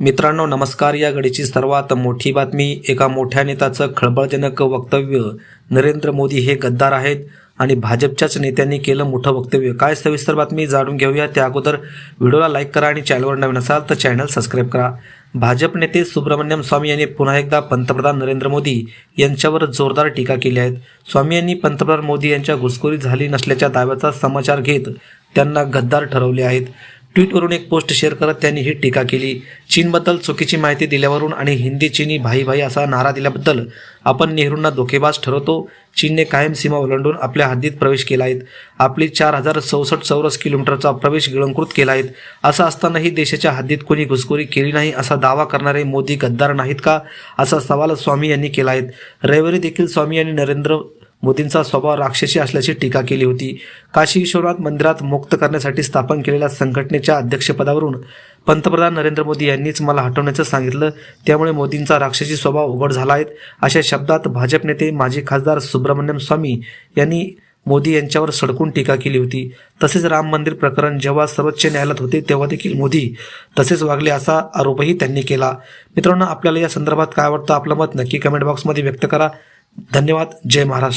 मित्रांनो नमस्कार. या घडीची सर्वात मोठी बातमी एका मोठ्या नेत्याचं खळबळजनक वक्तव्य. नरेंद्र मोदी हे गद्दार आहेत आणि भाजपच्याच नेत्यांनी केलं मोठं वक्तव्य. काय सविस्तर बातमी जाणून घेऊया. त्या अगोदर व्हिडिओला लाईक करा आणि चॅनलवर नवीन असाल तर चॅनल सबस्क्राईब करा. भाजप नेते सुब्रमण्यम स्वामी यांनी पुन्हा एकदा पंतप्रधान नरेंद्र मोदी यांच्यावर जोरदार टीका केली आहेत स्वामी यांनी पंतप्रधान मोदी यांच्या घुसखोरी झाली नसल्याच्या दाव्याचा समाचार घेत त्यांना गद्दार ठरवले आहेत. ट्विटवरून एक पोस्ट शेअर करत त्यांनी ही टीका केली. चीनबद्दल चुकीची माहिती दिल्यावरून आणि हिंदी चीनी भाई भाई असा नारा दिल्याबद्दल आपण नेहरूंना धोकेबाज ठरवतो. चीनने कायम सीमा ओलांडून आपल्या हद्दीत प्रवेश केला आहे आपली चार हजार चौसष्ट चौरस किलोमीटरचा प्रवेश गिळंकृत केला आहे असं असतानाही देशाच्या हद्दीत कोणी घुसखोरी केली नाही असा दावा करणारे मोदी गद्दार नाहीत का? असा सवाल स्वामी यांनी केला आहे रविवारी देखील स्वामी यांनी नरेंद्र मोदींचा स्वभाव राक्षसी असल्याची टीका केली होती. काशी विश्वनाथ मंदिरात मुक्त करण्यासाठी स्थापन केलेल्या संघटनेच्या अध्यक्षपदावरून पंतप्रधान नरेंद्र मोदी यांनीच मला हटवण्याचं सांगितलं. त्यामुळे मोदींचा राक्षसी स्वभाव उघड झाला आहे. अशा शब्दात भाजप नेते माजी खासदार सुब्रमण्यम स्वामी यांनी मोदी यांच्यावर सडकून टीका केली होती. तसेच राम मंदिर प्रकरण जेव्हा सर्वोच्च न्यायालयात होते तेव्हा देखील मोदी तसेच वागले असा आरोपही त्यांनी केला. मित्रांनो आपल्याला या संदर्भात काय वाटतं आपलं मत नक्की कमेंट बॉक्समध्ये व्यक्त करा. धन्यवाद. जय महाराष्ट्र.